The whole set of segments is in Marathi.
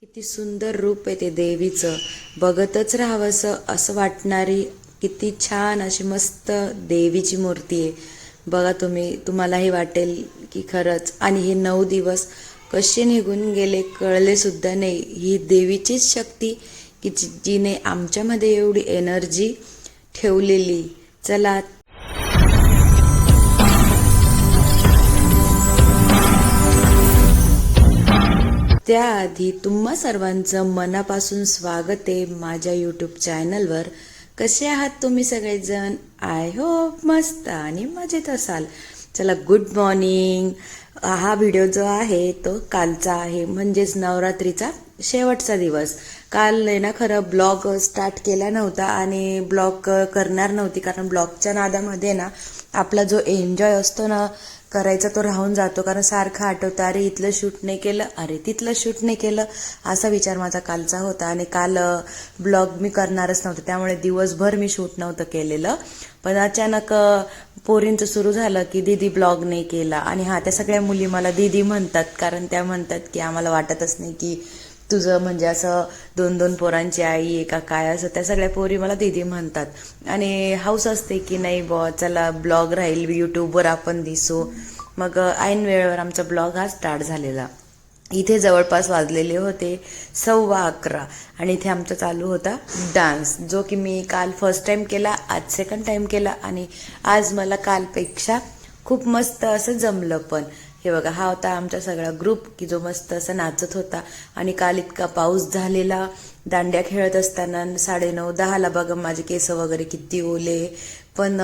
किती सुंदर रूप आहे ते देवीचं. बघतच राहावंसं असं वाटणारी किती छान अशी मस्त देवीची मूर्ती आहे. बघा तुम्ही तुम्हालाही वाटेल की खरंच. आणि हे नऊ दिवस कसे निघून गेले कळलेसुद्धा नाही. ही देवीचीच शक्ती की जी- जिने आमच्यामध्ये एवढी एनर्जी ठेवलेली. चला त्याआधी तुम्हा सर्वांचं मनापासून स्वागत आहे माझ्या यूट्यूब चॅनलवर कसे आहात तुम्ही सगळेजण? आय होप मस्त आणि मजेत असाल. चला गुड मॉर्निंग हा व्हिडिओ जो आहे तो कालचा आहे म्हणजेच नवरात्रीचा. शेवटचा दिवस. काल आहे ना खरं ब्लॉग स्टार्ट केला नव्हता आणि ब्लॉग करणार नव्हती कारण ब्लॉगच्या नादामध्ये ना आपला जो एन्जॉय असतो ना करायचा तो राहून जातो. कारण सारखं आठवतं अरे इथलं शूट नाही केलं अरे तिथलं शूट नाही केलं असा विचार माझा कालचा होता. आणि काल ब्लॉग मी करणारच नव्हतं त्यामुळे दिवसभर मी शूट नव्हतं केलेलं. पण अचानक पोरींचं सुरू झालं की दीदी ब्लॉग नाही केला. आणि हा त्या सगळ्या मुली मला दीदी म्हणतात कारण त्या म्हणतात की आम्हाला वाटतच नाही की तुझं म्हणजे असं दोन दोन पोरांची आई एका काय असं त्या सगळ्या पोरी मला दीदी म्हणतात. आणि हाऊस असते की नाही बॉ चला ब्लॉग राहील यूट्यूबवर आपण दिसू. मग ऐन वेळेवर आमचा ब्लॉग हा स्टार्ट झालेला. इथे जवळपास वाजलेले होते सव्वा अकरा. आणि इथे आमचा चालू होता डान्स जो की मी काल फर्स्ट टाइम केला आज सेकंड टाइम केला. आणि आज मला कालपेक्षा खूप मस्त असं जमलं पण. हे बघा हा होता आमचा सगळा ग्रुप की जो मस्त असा नाचत होता. आणि काल इतका पाऊस झालेला. दांड्या खेळत असताना साडेनऊ दहाला बघा माझे केस वगैरे किती ओले. पण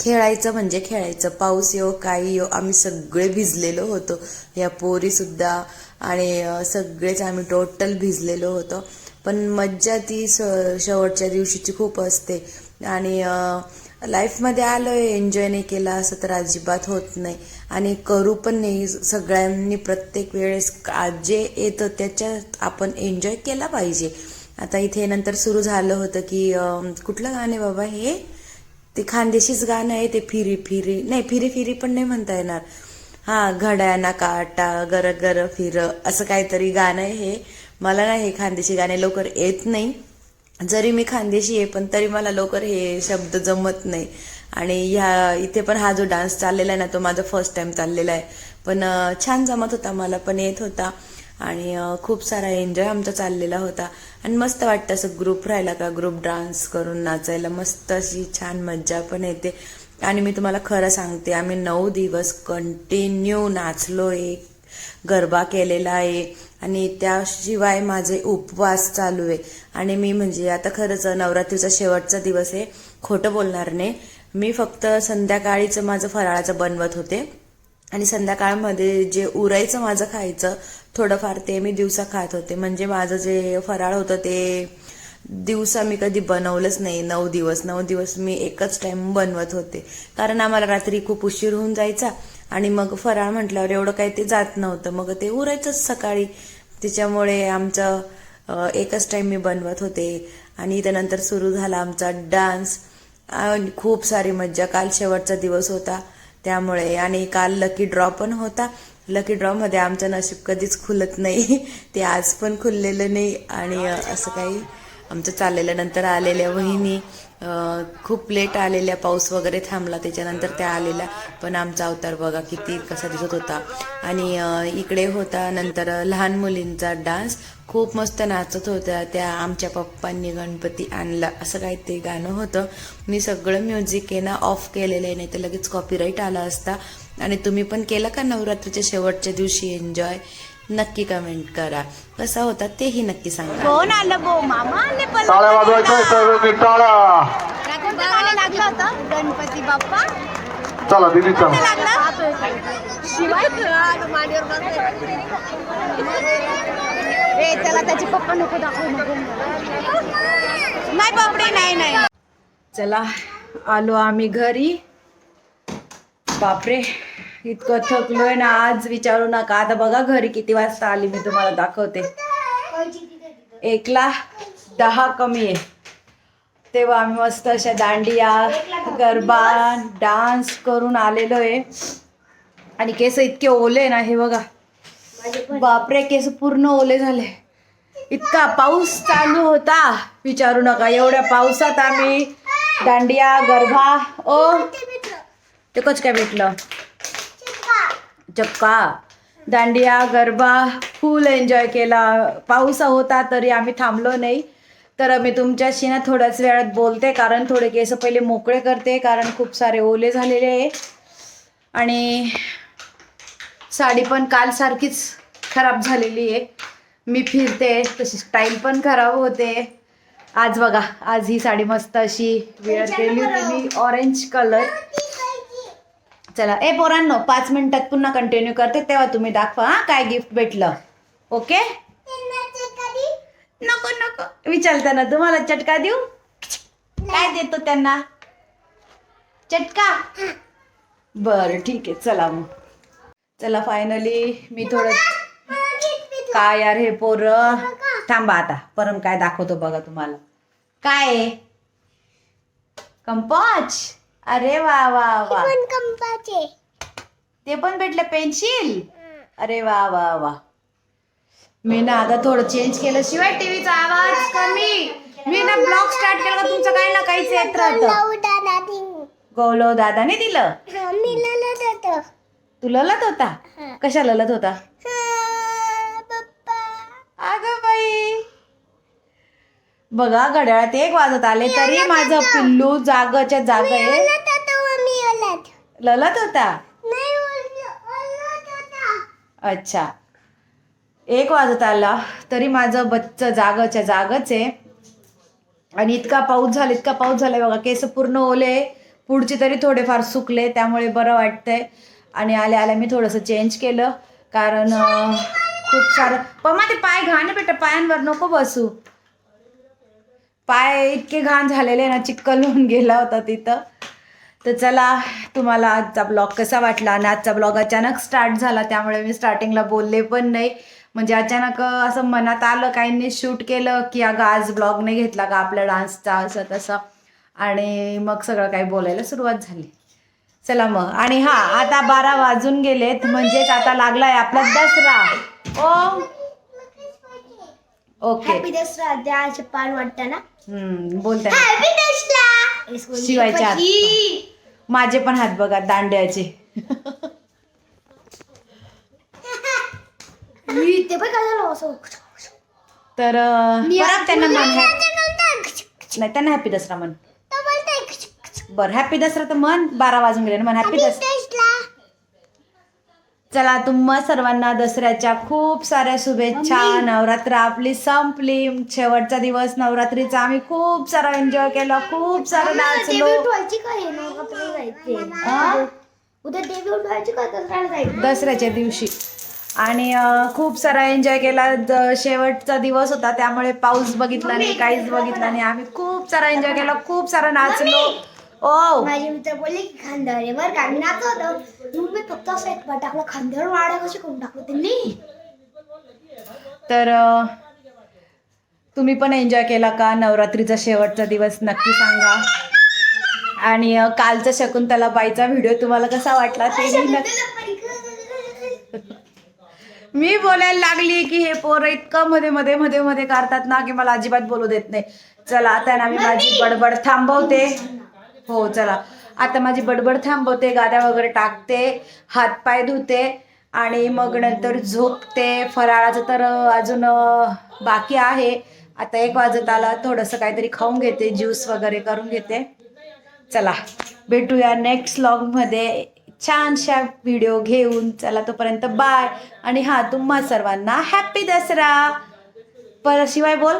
खेळायचं म्हणजे खेळायचं. पाऊस येऊ काही येऊ आम्ही सगळे भिजलेलो होतो. या पोरी सुद्धा आणि सगळेच आम्ही टोटल भिजलेलो होतो. पण मज्जा ती स- शेवटच्या दिवशीची खूप असते. आणि लाईफमध्ये लाईफमध्ये आलोय एन्जॉय नाही केला असं तर अजिबात होत नाही. आणि करू पण नाही. सगळ्यांनी प्रत्येक वेळेस का- जे येतं त्याच्यात आपण एन्जॉय केला पाहिजे. आता इथे नंतर सुरू झालं होतं की कुठलं गाणं बाबा हे? ते खानदेशीच गाणं आहे ते फिरी फिरी. नाही फिरी फिरी पण नाही म्हणता येणार. हा घड्याना काटा गर गर फिर असं काहीतरी गाणं आहे हे. मला ना हे खानदेशी गाणे लवकर येत नाही. जरी मी खानदेशी आहे पण तरी मला लवकर हे शब्द जमत नाही. आणि ह्या इथे पण हा जो डान्स चाललेला आहे ना तो माझा फर्स्ट टाइम चाललेला आहे. पण छान जमत होता मला पण येत होता. आणि खूप सारा एन्जॉय आमचा चाललेला होता. आणि मस्त वाटतं असं ग्रुप राहिला का ग्रुप डान्स करून नाचायला. मस्त अशी छान मज्जा पण येते. आणि मी तुम्हाला खरं सांगते आम्ही नऊ दिवस कंटिन्यू नाचलो एक गरबा केलेला आहे. आणि त्याशिवाय माझे उपवास चालू आहे. आणि मी म्हणजे आता खरंच नवरात्रीचा शेवटचा दिवस आहे. खोटं बोलणार नाही. मी फक्त संध्याकाळीचं माझं फराळाचं बनवत होते. आणि संध्याकाळमध्ये जे उरायचं माझं खायचं थोडंफार ते मी दिवसा खात होते. म्हणजे माझं जे फराळ होतं ते दिवसा मी कधी बनवलंच नाही. नऊ दिवस नऊ दिवस मी एकच टाइम बनवत होते. कारण आम्हाला रात्री खूप उशीर होऊन जायचा. आणि मग फराळ म्हटल्यावर एवढं काही ते जात नव्हतं. मग ते उरायचंच सकाळी. त्याच्यामुळे आमचं एकच टाइम मी बनवत होते. आणि त्यानंतर सुरू झाला आमचा डान्स खूप सारी मज्जा. काल शेवटचा दिवस होता त्यामुळे. आणि काल लकी ड्रॉ पण होता. लकी ड्रॉ मध्ये आमचं नशीब कधीच खुलत नाही. ते आज पण खुललेलं नाही. आणि असं काही आमचं चाललेलं नंतर आलेल्या वहिनी खूप लेट आलेल्या. पाऊस वगैरे थांबला त्याच्यानंतर त्या आलेल्या. पण आमचा अवतार बघा किती कसा दिसत होता. आणि इकडे होता नंतर लहान मुलींचा डान्स खूप मस्त नाचत होत्या. त्या आमच्या पप्पांनी गणपती आणला. असं काही ते गाणं होतं. मी सगळं म्युझिक आहे ना ऑफ केलेलं आहे. नाही तर लगेच कॉपीराईट आला असता. आणि तुम्ही पण केलं का नवरात्रीच्या शेवटच्या दिवशी एन्जॉय नक्की कमेंट करा. कसा होता तेही नक्की सांगा. कोण आलं बो मामा आले पण टाळ्या वाजवायच्या सर्व टाळ्या कोणतं गाणं लागलं होतं? गणपती बाप्पा? चला दिदी कोणतं चला लागलं? शिवाय ए त्याला त्याचे पप्पा नको दाखवू नको. नाही बापडे नाही नाही. चला आलो आम्ही घरी. बापरे इतकं थकलोय ना आज विचारू नका. आता बघा घरी किती वाजता आली मी तुम्हाला दाखवते. एकला दहा कमी आहे. तेव्हा आम्ही मस्त अशा दांडिया गरबा डान्स करून आलेलो आहे. आणि केस इतके ओले ना हे बघा. बापरे केस पूर्ण ओले झाले. इतका पाऊस चालू होता. विचारू नका एवढ्या पावसात आम्ही दांडिया गरबा ओ. ते कच काय भेटलं? चक्का. दांडिया गरबा फुल एन्जॉय केला. पाऊस होता तरी आम्ही थांबलो नाही. तर मी तुमच्याशी ना थोड्याच वेळात बोलते कारण थोडे केस पहिले मोकळे करते कारण खूप सारे ओले झालेले आहे. आणि साडी पण काल सारखीच खराब झालेली आहे. मी फिरते तशी स्टाईल पण खराब होते. आज बघा आज ही साडी मस्त अशी वेअर केली होती मी ऑरेंज कलर चला ए पोरांनो पाच मिनिटात पुन्हा कंटिन्यू करते तेव्हा तुम्ही दाखवा हा काय गिफ्ट भेटलं. ओके नको नको. विचारता ना तुम्हाला चटका देऊ? काय देतो त्यांना? चटका? बरं ठीक आहे चला मग. चला फायनली मी थोडं काय यार हे पोरं? थांबा आता. परम काय दाखवतो बघा तुम्हाला. काय? कंपाच? अरे वा वा वा. ते पण भेटलं पेन्सिल? अरे वा वा वा. मी ना आता थोडं चेंज केलं शिवाय टीव्हीचा आवाज कमी. मी ना ब्लॉग स्टार्ट केला तुमचं काही ना काहीच येत राहतं. गौलव दादाने. दिलं? तू ललत होता? कशा ललत होता? अगं बाई. बघा घड्याळात एक वाजत आले तरी माझं पिल्लू जागच्या जाग आहे. ललत होता अच्छा. एक वाजत आला तरी माझं बच्च जागच्या जागच आहे. आणि इतका पाऊस झाला इतका पाऊस झालाय बघा केस पूर्ण ओले. पुढचे तरी थोडेफार सुकले त्यामुळे बरं वाटतंय. आणि आल्या आल्या मी थोडंसं चेंज केलं. कारण खूप सारं पण ते पाय घाण आहे बेटा. पायांवर नको बसू. पाय इतके घाण झालेले ना चिक्कल होऊन गेला होता तिथं. तर चला तुम्हाला आजचा ब्लॉग कसा वाटला? आणि आजचा ब्लॉग अचानक स्टार्ट झाला त्यामुळे मी स्टार्टिंगला बोलले पण नाही. म्हणजे अचानक असं मनात आलं काहींनी शूट केलं की अगं आज ब्लॉग नाही घेतला का आपल्या डान्सचा असं तसं. आणि मग सगळं काही बोलायला सुरुवात झाली. चला मग. आणि हा आता बारा वाजून गेलेत म्हणजेच आता लागलाय आपला दसरा. ओ. ओके. हॅपी दसरा द्याचे पान वाटतं ना? हम्म बोलते ना. हॅपी दसरा. शिवायच्या हात. माझे पण हात बघा दांड्याचे. मी ते पण काय झालं? असं तर अं, परत त्यांना आज- म्हण happy- नाही त्यांना हॅपी दसरा म्हण. बरं हॅपी दसरा तर म्हण बारा वाजून गेले ना म्हण हॅपी दसरा. चला तुम्हा सर्वांना दसऱ्याच्या खूप साऱ्या शुभेच्छा. नवरात्र आपली संपली. शेवटचा दिवस नवरात्रीचा. आम्ही खूप सारा एन्जॉय केला. खूप सारं नाचलो देवी उठवायची का नवरात्र जायचे? हा? उद्या देवी उठवायची का दसऱ्याला जायचं? दसऱ्याच्या दिवशी. आणि अं, खूप सारा एन्जॉय केला. द- शेवटचा दिवस होता. त्यामुळे पाऊस बघितला नाही काहीच बघितला नाही. आम्ही खूप सारा एन्जॉय केला. खूप सारा नाचलो. ओ. माझे मित्र बोलले की खांद्यावर आहे. बरं का होतो. मग मी फक्त असं एक पाय टाकलं खांद्यावर वाड्या कशी करून टाकलं त्यांनी तर अं, तुम्ही पण एन्जॉय केला का? नवरात्रीचा शेवटचा दिवस नक्की सांगा. आणि अं, कालचा शकुंतला बाईचा व्हिडिओ तुम्हाला कसा वाटला तेही नक्की मी बोलायला लागली की हे पोरं इतकं मध्ये मध्ये मध्ये मध्ये करतात ना की मला अजिबात बोलू देत नाही. चला आता ना मी माझी बडबड थांबवते. हो चला. आता माझी बडबड थांबवते गाद्या वगैरे टाकते हातपाय धुते आणि मग नंतर झोपते. फराळाचं तर अजून बाकी आहे. आता एक वाजत आला थोडंसं काहीतरी खाऊन घेते ज्यूस वगैरे करून घेते. चला भेटूया नेक्स्टमध्ये. छानशा व्हिडिओ घेऊन. चला तोपर्यंत बाय आणि हा तुम्हा सर्वांना हॅपी दसरा. पर शिवाय बोल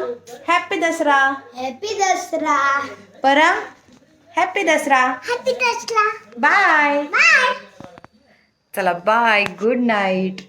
हॅपी दसरा. हॅपी दसरा. परम happy Dussehra happy Dussehra bye bye चला बाय गुड नाईट